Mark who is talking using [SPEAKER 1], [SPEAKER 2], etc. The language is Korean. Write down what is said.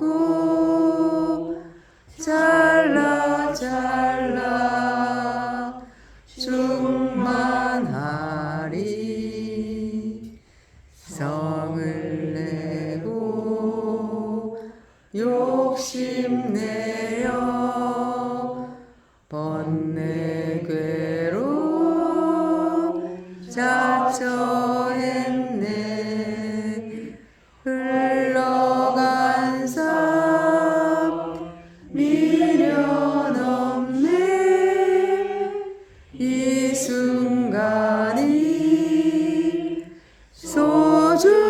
[SPEAKER 1] 놓고 잘라 잘라. 충만하리. 성을 내고 욕심 내어 번뇌 괴로움 자처했네 미련 없네. 이 순간이 소중